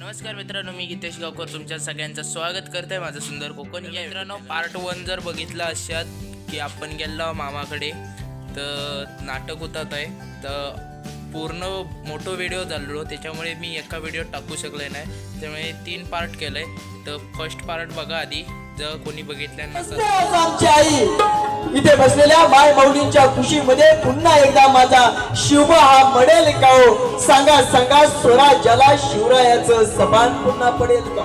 नमस्कार मित्रांनो मी गीतेश गावकर. तुमच्या सगळ्यांचं स्वागत करतोय माझं सुंदर कोकण. या मित्रांनो पार्ट वन जर बघितलं अशात की आपण गेलो मामाकडे तर नाटक होतात आहे. तर पूर्ण मोठं व्हिडिओ झालो त्याच्यामुळे मी एका व्हिडिओ टाकू शकले नाही. त्यामुळे तीन पार्ट केलंय. तर फर्स्ट पार्ट बघा आधी. जर कोणी बघितलं नसेल आई इथे बसलेल्या माय माऊलींच्या खुशीमध्ये पुन्हा एकदा माझा शिव हा मडेल का हो सांगा सांगा स्वराज्याला शिवरायाचं समान पुन्हा पडेल का?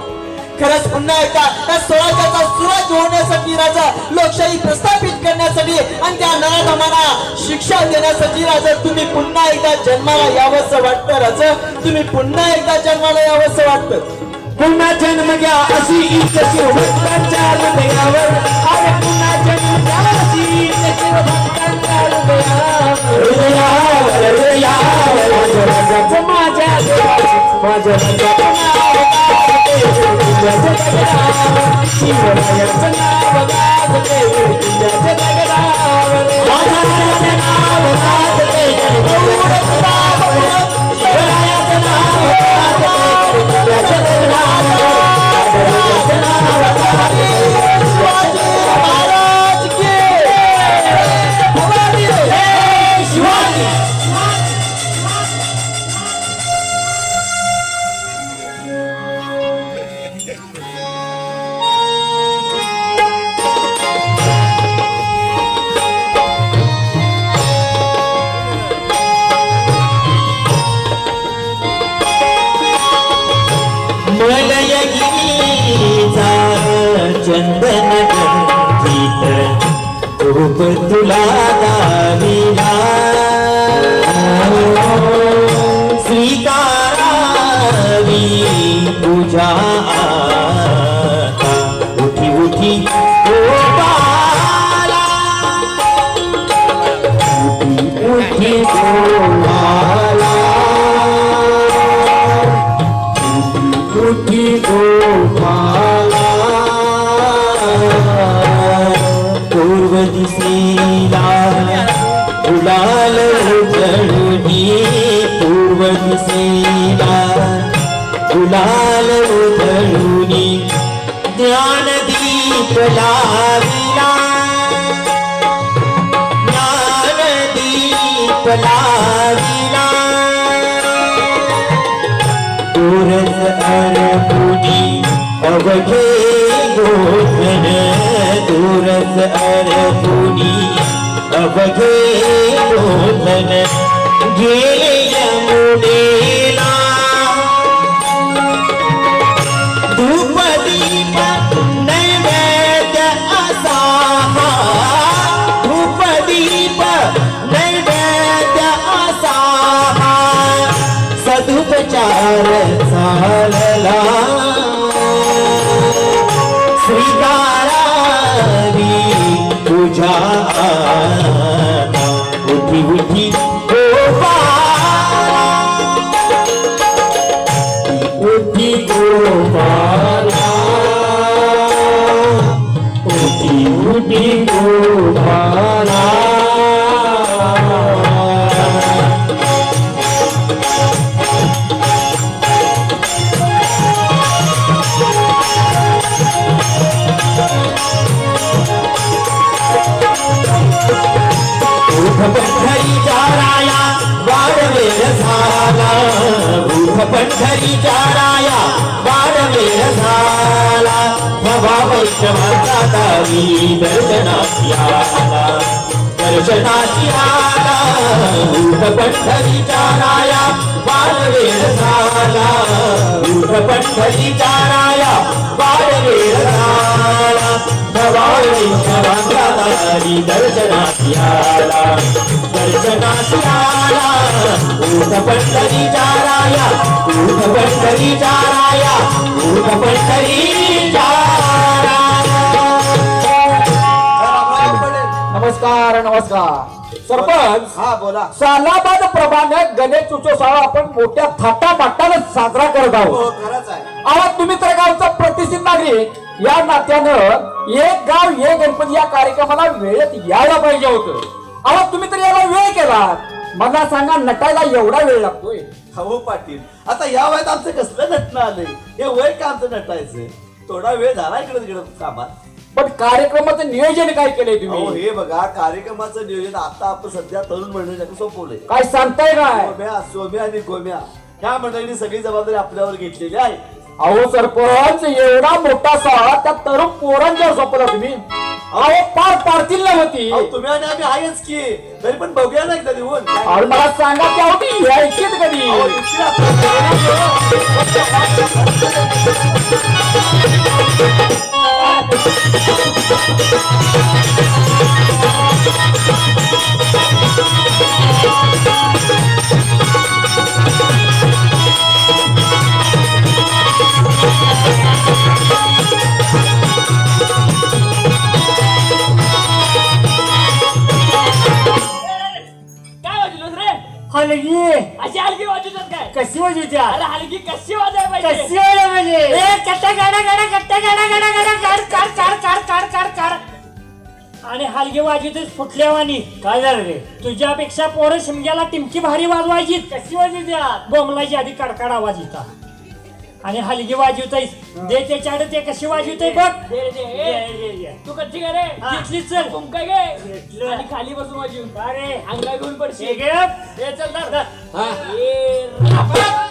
खरंच पुन्हा एकदा त्या स्वराज्याचा सुराज होण्यासाठी राजा लोकशाही प्रस्थापित करण्यासाठी आणि त्या नराधमांना शिक्षा देण्यासाठी राजा तुम्ही पुन्हा एकदा जन्माला यावंसं वाटतं राजा? तुम्ही पुन्हा एकदा जन्माला यावंसं वाटतं? पुन्हा जन्म घ्या अशी इच्छा शिवभक्तांच्या हृदयावर. अरे पुन्हा जन्म घ्या. अशी Wow. काल उजळणी पूर्व दिसेला उडाल उजळणी ज्ञान दीप लाविला. ज्ञान दीप लाविला. दूरच अरपुनी अवघे गोधन. दूरच अरपुनी अवघे गोधन गेले यमुनेला धूप दीप नैवेद्य असा हा. धूप दीप नैवेद्य असा हा. सदुपचार चालला वाढवेल झाला. उठ पंढरीच्या राया वाढवेल झाला. भवा वैष्णवाचा दावी दर्शनाची आला. दर्शनाची आला. उठ पंढरीच्या राया वाढवेल झाला. उठ पंढरीच्या राया वाढवेल झाला. ऊठ पंढरी चाराया ऊठ पंढरी चाराया ऊठ पंढरी नमस्कार नमस्कार. सरपंच हा बोला. सालाबाद प्रमाणे गणेश उत्सव आपण मोठ्या थाटामाटानं साजरा करत आहोत. हो खरंच आहे. आवाज तुम्ही तर गावचा प्रतिष्ठित नागरिक. या नात्यानं एक गाव एक गणपती या कार्यक्रमाला वेळेत यायला पाहिजे होतं. आवाज तुम्ही तर याला वेळ केला मला सांगा नटायला एवढा वेळ लागतोय. हो पाटील आता या वयात आमचं कसलं नटणं आलंय? हे वय का आमचं नटायचं थोडा वेळ झाला इकडे तिकडे कामात. पण कार्यक्रमाचं नियोजन काय केलंय अहो तुम्ही हे बघा कार्यक्रमाचं नियोजन आता आपण सध्या तरुण मंडळीसाठी सोपवलंय. काय सांगताय काय? गोम्या सोम्या आणि गोम्या. ह्या मंडळीने सगळी जबाबदारी आपल्यावर घेतलेली आहे. अहो सरपंच एवढा मोठा सा त्या तरुण पोरांच्या सोपला तुम्ही. अहो पार पाडतील ना होती. अहो, तुम्ही आणि आम्ही आहेच की. तरी पण बघूया ना एकदा देऊन अहो मला सांगा त्या होती यायचीच कधी? हलगी? अशी हलकी वाजवतात काय? कशी वाजवते अरे हलकी कशी पाहिजे? कशी ए कट्टा गाडा कट्टा काढ काढ आणि हलगी वाजवतेस फुटल्यावानी. काय झालं रे? तुझ्यापेक्षा पोरं शिमग्याला टिमकी भारी वाजवायची कशी वाजवत्या बोमलाची आधी कडकड आवाज येता. आणि हलगी वाजवतायस दे त्याच्याकडे ते कशी वाजवते बघ दे दे. ए, ये, ये. तू कच्ची का रे घेतली चल तुम काय गे घेतलं. आणि खाली बसून वाजवून अरे अंगा घेऊन हे पडशील. हे चल धर, धर. हा. ए.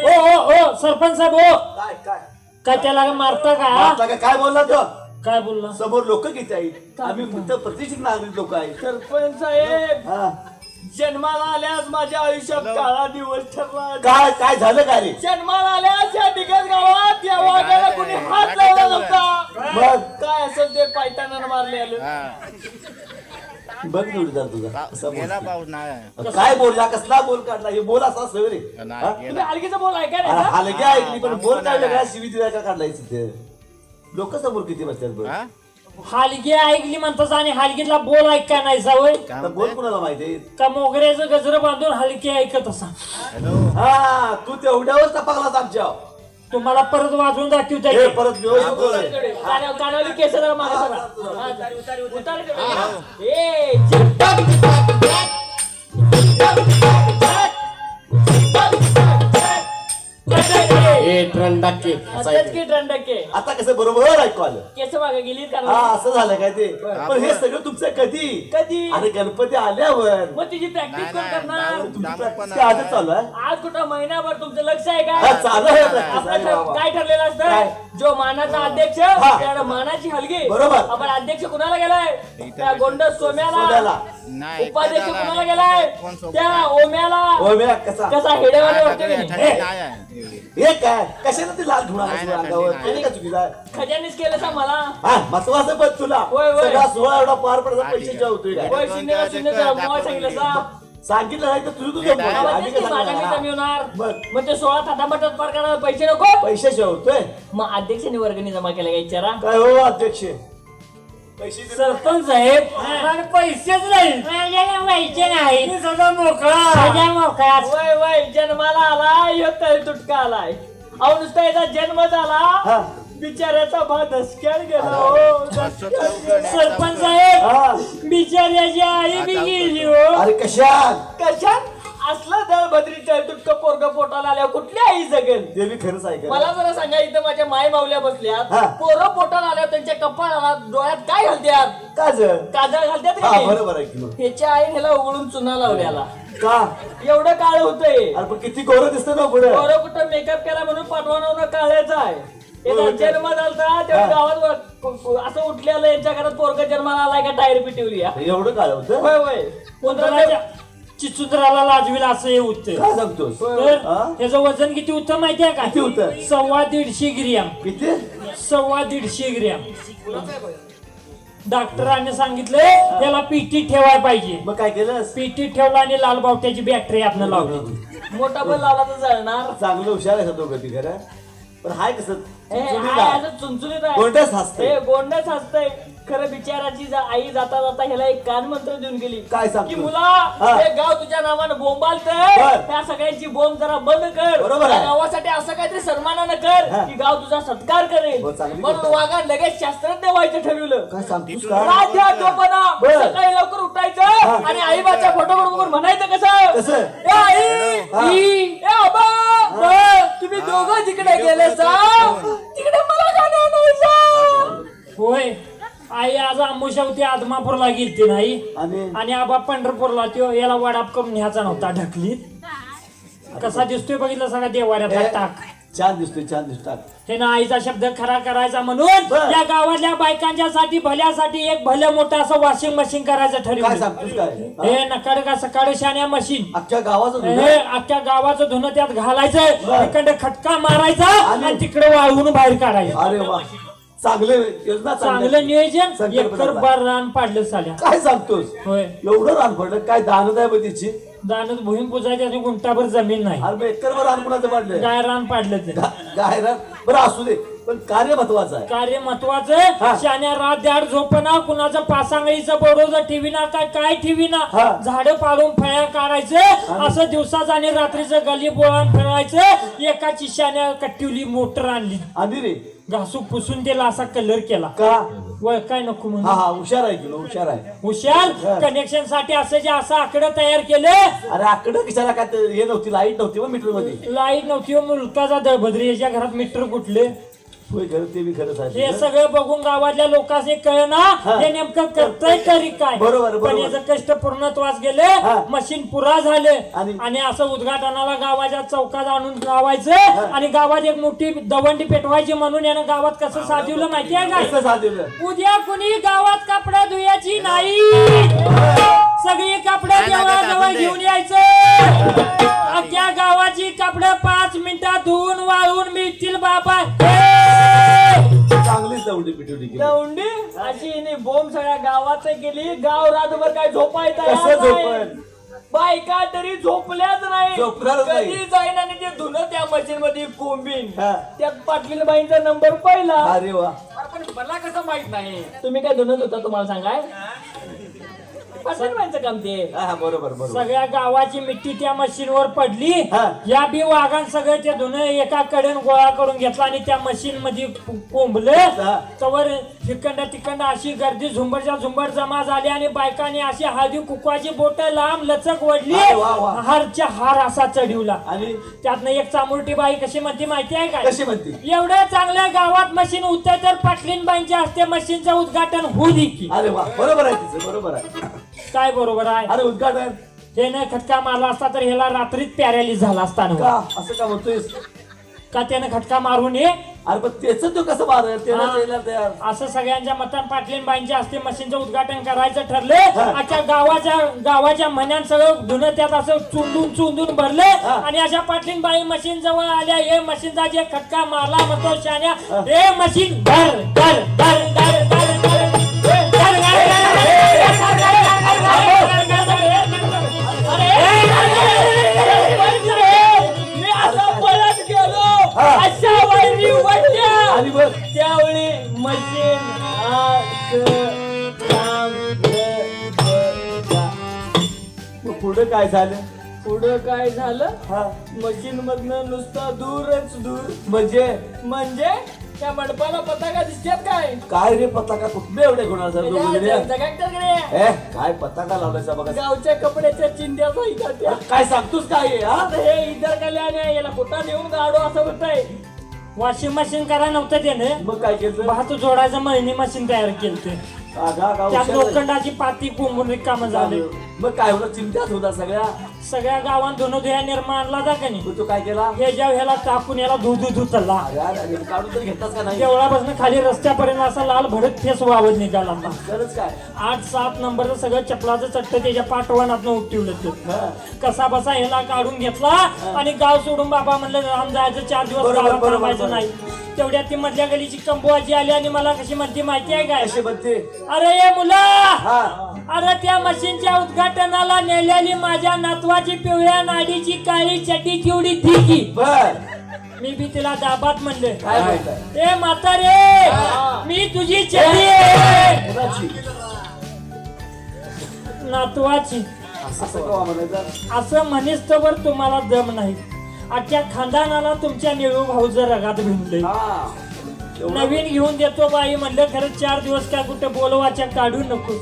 ओ ओ ओ सरपंच साहेब ओ काय काय? काय त्याला मारता का? आता काय- काय बोलला तो? काय बोलला? समोर लोक किती आहेत? आम्ही फक्त प्रतिष्ठित नागरिक लोक आहेत. सरपंच साहेब! हा. जन्माला आल्यास माझ्या आयुष्यात काळा दिवस ठरला काय काय झालं काय रे? जन्माला आल्यास या दिग्गज गावात या वाघाला कोणी हात लावला नव्हता. मग काय असेल ते पायताना मारले आलं. बघ जोडीदार तुझा. कसा गेला बोलतो. पाऊस नाही काय बोलला? कसला बोल काढला? हे बोल असा हा? तुम्ही हलकीचा बोल ऐका रे हलगे ऐकली पण बोल काय वेगळा शिवी दिला का काढलाय तिथे लोक समोर किती बसतात बघ. हा? हलगी ऐकली म्हणतात आणि हलगीतला बोल ऐका नाही सवय काय आता बोल म्हणते? कुणाला माहिती? का मोगऱ्याचं गजर बांधून हलकी ऐकत असा? हॅलो? हा तू तेवढ्यावर टपाकलास आमच्या तुम्हाला परत वाजवून दाखवता हे येईल. परत व्यवस्थित बोल रे. काना- कानावली केस जरा मागे सरा. हा, उतार तेवढे. ए, ए ट्रंडाके असंच की दंडके. आता कसं बरोबर ऐकू आलं केस मागे गेली हा. असं झालं काय ते? पण हे सगळं तुमचं कधी? कधी? अरे गणपती आल्यावर. मग तिची प्रॅक्टिस नाही, कोण नाही, करणार? दारू- तुमची practice पण काय आजच चालू आहे? आज कुठं महिनाभर तुमचं लक्ष आहे हा, का चालू आहे. practice. आपलं अरे ठर- वा वा. काय ठरलेलं काय? असतं जो मानाचा अध्यक्ष हा. त्याला मानाची हलगी. बरोबर. आपण अध्यक्ष कुणाला गेलाय? त्या गोंड सोम्याला. नाही उपाध्यक्ष कुणाला नाही. गेलाय? कोण सोबत त्या आहे? ओम्याला. हो म्या कसा? कसा हेडेवाले नाही, की नाही? नाही एवढी. हे. काय कशाला ते लाल नाही. का? खजानीच केलं सा मला. हा तुला. होय, होय. सगळा सोहळा एवढा पार पडता काय होय मोबाईल सांगितलं सा. सांगितलं नाही तर तुझं तुझं बोल. काय? आम्ही आवाजच कसं की माझ्या करणार? कमी होणार. मग ते सोळा थाटामाटात पार करायला पैसे नको. पैसे जेवतोय? मग अध्यक्षांनी वर्गणी जमा केला का विचारा काय हो अध्यक्ष? पैसे दिले. सरपंच साहेब पण पैसेच नाही. माझ्याकडे पैसे नाही. मी सगळं मोकळा. मोकळा. वय वय जन्माला आलाय ह्यो तुटका आलाय. अहो नुसता याचा जन्म. झाला. बिचाऱ्याचा भा धसक्यात गेला. हो. सरपंच साहेब हा. बिचाऱ्याची आई बी गेली हो. अरे कशात? कशात? असलं दळ बद्री तळ तुटक पोरग पोटाला आल्यावर कुठली आई जगेल? ते मी खरंच ऐकलं मला जरा सांगा इथं माझ्या माय मावल्या बसल्यात. हा. पोरं पोटाला आल्यावर त्यांच्या कपाळाला डोळ्यात काय घालत्यात? का ज काजळ घालत्यात का हा नाही? बरोबर आहे की मग. ह्याच्या आई ह्याला उघडून चुना लावल्याला का? एवढं काळ होतंय. अरे पण किती गोरं दिसतं ना पुढे. पोरं कुठं मेकअप केला म्हणून पाठवणं काळायचं आहे. याचा जन्म झालता तेव्हा हा. गावात व- असं उठलेलं यांच्या घरात पोरग जन्माला आलाय का टायर पिटवली? एवढं काय होतं? होय होय. चिचुंद्राला लाजवील असं हे उत्तर. काय सांगतोस? तर हा? त्याचं वजन किती होतं माहितीये का? किती होतं? सव्वा दीडशे ग्रॅम. किती? सव्वा दीडशे ग्रॅम. डॉक्टरांनी सांगितलं त्याला पीटी ठेवायला पाहिजे. मग काय केलंस? पीटी ठेवला आणि लाल बावट्याची बॅटरी आपण लावली. मोठा पण लावला तर जळणार. चांगलं हुशार आहे दोघं ती खरं पण हाय कसं? हे चुनचुनीत आहे आहे. असं चुनचुनीत आहे. गोंडस हसते हे गोंडच हसतंय. खरं बिचाराची जा- आई जाता जाता ह्याला एक कान मंत्र देऊन गेली काय सांगतो? की मुला हा. हे गाव तुझ्या नावानं बोंबालत बर. त्या सगळ्यांची बोंब जरा बंद कर बरोबर त्या. गावासाठी असं काहीतरी सन्मानानं कर. की गाव तुझा सत्कार करेल हो, चांगली म्हणून गोष्ट आहे. वाघा लगेच शास्त्रज्ञ व्हायचं ठरवलं काय सांगतोस झोपना बर. सकाळी लवकर उठायचं आणि आई बाच्या फोटो बघून म्हणायचं कसं कसं? ए आई हा. ई, ए आबा तुम्ही दोघं जिकडे गेले जा तिकडे मला? होय आई आज होती आदमापूरला गेलती नाही. आणि? आणि आबा पंढरपूरला त्यो याला वडाप करून न्यायचा नव्हता ढकलीत. कसा दिसतोय बघितलं सगळा देवाऱ्यातला हे, टाक. छान दिसतोय छान दिसतात हे ना आईचा शब्द खरा करायचा म्हणून बर. या गावातल्या बायकांच्या साठी भल्यासाठी एक भलं मोठं असं वॉशिंग मशीन करायचं काय ठरवलं सांगतोस काय? हा? हे नकड का सकाळ शान्या मशीन अख्ख्या गावाचं हे? अख्ख्या गावाचं धुणं त्यात घालायचं. बर. इकडे खटका मारायचा आणि- आणि तिकडे वाळवून बाहेर काढायचं. अरे वा. चांगले योजना चांगली. चांगलं नियोजन संकल्पना चांगली. बार रान पाडलं साल्या. काय सांगतोस? होय. एवढं रान पडलं काय दानद आहे बघ तिची? दानत भुईम पुजायची गुंटाभर जमीन नाही. अरे मग एकरभर रान कुणाचं पडलंय? काय रान पाडलं ते काय रान? बरं असू दे. पण कार्य महत्वाचं आहे. कार्य. महत्वाचं शान्या रात द्याड झोपना कुणाचं पासांगळीचं बडोज ठेवीना काय काय ठेवीना? हा. झाडं पाडून फळ्या काढायचं असं दिवसाचं आणि रात्रीचं गली बोळान फिरायचं एका चिशाने कट्टिवली मोटर आणली. आणि रे. घासू पुसून त्याला असा कलर केला. का? वय काय नको म्हणून हा हुशार आहे की हुशार आहे. हुशार. कनेक्शनसाठी असं जे असं आकडं तयार केलं. अरे आकडं कशाला काय ते हे नव्हती लाइट नव्हती मग मीटरमध्ये लाइट नव्हती हो, मुलकाचा दळभद्री याच्या घरात मीटर कुठले होय खरं ते बी खरंच आहे हे सगळं बघून गावातल्या लोकांनी कळना हे. नेमकं करतंय तरी काय? बरोबर, बरोबर. पण याचं कष्ट पूर्णत्वास गेले हा. मशीन पुरा झाले आणि- आणि असं उद्घाटनाला गावाच्या चौकात आणून लावायचं आणि गावात एक मोठी दवंडी पेटवायची म्हणून यानं गावात कसं साधवलं माहितीये कसं का साधवलं? उद्या कुणी गावात कपडे धुयाची नाही. सगळी कपडे देवळाजवळ घेऊन यायचं. अख्ख्या गावाची कपडे पाच मिनिटात धुवून वाळून मिळतील बाबा. हे! चांगलीच दौंडी पिठवली गेली दौंडी? अशी हिने बोंब सगळ्या गावात गेली गाव रातभर काय झोपायचं कसं झोपण? बायका तरी झोपल्याच नाही. झोपणारच नाही. कधी जाईन आणि ते धुणं त्या मशीन मध्ये कोंबीन. हा. त्यात पाटील बाईंचा नंबर पहिला. अरे वा. पण मला कसं माहीत नाही? तुम्ही काय धुणत होता तुम्हाला सांगाय? काम ते. हा हा, बरोबर बरोबर. सगळ्या गावाची मिट्टी त्या मशीनवर पडली. हा. या बी वाघान सगळं ते धुणं एका कडेन गोळा करून घेतला आणि त्या मशीन मध्ये को- कोंबलं. तवर तिकंड तिकंड अशी गर्दी झुंबरच्या झुंबर जमा झाली आणि बायकांनी अशी हळदी कुकवाची बोट लांब लचक वडली अरे वा, वा. हारच्या हार असा चढवला. आणि? त्यातनं एक चामुरटी बाई कशी म्हणते माहिती आहे काय? कशी म्हणते? एवढ्या चांगल्या गावात मशीन होते तर पाटलीन बाईंच्या हस्ते मशीनचं उद्घाटन होऊ दे की. अरे वा बरोबर आहे तिचं बरोबर आहे. काय बरोबर आहे? अरे उद्घाटन. हे न खटका मारला असता तर ह्याला रात्रीत पॅरॅलिस झाला असता ना. का? असं का म्हणतोयस? का त्यानं खटका मारून ये अरे पण त्याच तो कसं मारेल? त्याला हा. द्यायला तयार असं सगळ्यांच्या मतान पाटलीन बाईंच्या हस्ते मशीनचं उद्घाटन करायचं ठरलं. अख्ख्या गावाच्या गावाच्या मन्यान सगळं धुणं त्यात असं चुंदून चुंदून भरलं. आणि अशा पाटलीन बाई मशीन जवळ आल्या. हे मशीनचा जे खटका मारला म्हणतो शान्या हे. मशीन धर धर धर धर, त्यावेळी मशीन पुढे काय झालं पुढं काय झालं? हा. मशीन मधनं नुसतं दूरच दूर. म्हणजे म्हणजे? त्या मंडपाला पताका दिसतात काय? काय रे पताका? कुठले एवढे गुन्हा सर त्याच्या जगात रे ए काय पताका लावलायचा बघा? गावच्या कपड्याच्या चिंध्या त्या काय सांगतोस काय हे, हा? हे इतर कल्याण याला कुठं नेऊन गाडो असं होतंय वॉशिंग मशीन करा नव्हतं त्यानं. मग काय केलं भात जोडायचं मळणी मशीन तयार केलं आगा गाव त्यात हुशार आहे. लोखंडाची पाती कोंबून रिकाम झाले. मग काय होतं? चिंताच होता सगळ्या. सगळ्या गावात धुणं धुया निर्माण आणला जा का नाही. मग तू काय केला? हे ज्या ह्याला टाकून याला धु धु अरे अरे, अरे, काढून तर घेतलास का नाही? देवळापासून खाली रस्त्यापर्यंत असा लाल भडक फेस वावत निघाला. होता. खरंच काय? आठ सात नंबरचं सगळं चपलाचं चट्ट त्याच्या पाठवणात उठवलं ते हा. कसा बसा ह्याला काढून घेतला आणि गाव सोडून बाबा म्हणलं राम जायचं चार दिवस बरोबर, गावात बरोबर, थांबायचं बरोबर. नाही. तेवढ्या ती मधल्या गलीची कंबुआजी आली आणि मला कशी म्हणते माहिती आहे काय? अशी म्हणते? अरे ये मुला! हा. अरे त्या मशीनच्या उद्घाटनाला नेलेली माझ्या नातवाची पिवळ्या नाडीची काळी चड्डी केवढी थिकी बर. मी बी तिला दाबात म्हणले. काय म्हणताय ए म्हातारे मी तुझी आहे. कोणाची? नातवाची. असं म्हणायचं? असं म्हणिस्तवर तुम्हाला दम नाही. अख्ख्या खानदानाला तुमच्या निळू भाऊचं रगात हा. एवढं नवीन घेऊन देतो बाई म्हणलं खरं चार दिवस काय कुठं बोलवाच्या काढू नको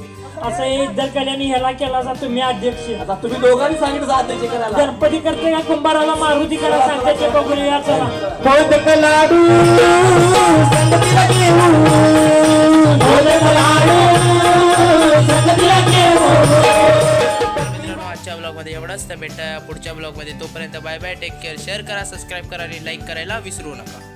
असं हे इద్దर कल्याणी ह्याला केला जा तुम्ही अध्यक्ष. आता तुम्ही दोघांनी सांगितलं करायला गणपती करते का कुंभाराला मारुती करा सांगते बघूया चला. मोदक लाडू संगतीला घेऊ मोदक लाडू संगतीला घेऊ मित्रांनो आजच्या ब्लॉगमध्ये एवढंच. तर भेटा पुढच्या ब्लॉगमध्ये तोपर्यंत bye bye take care share करा सबस्क्राईब करा आणि लाईक करायला विसरू नका.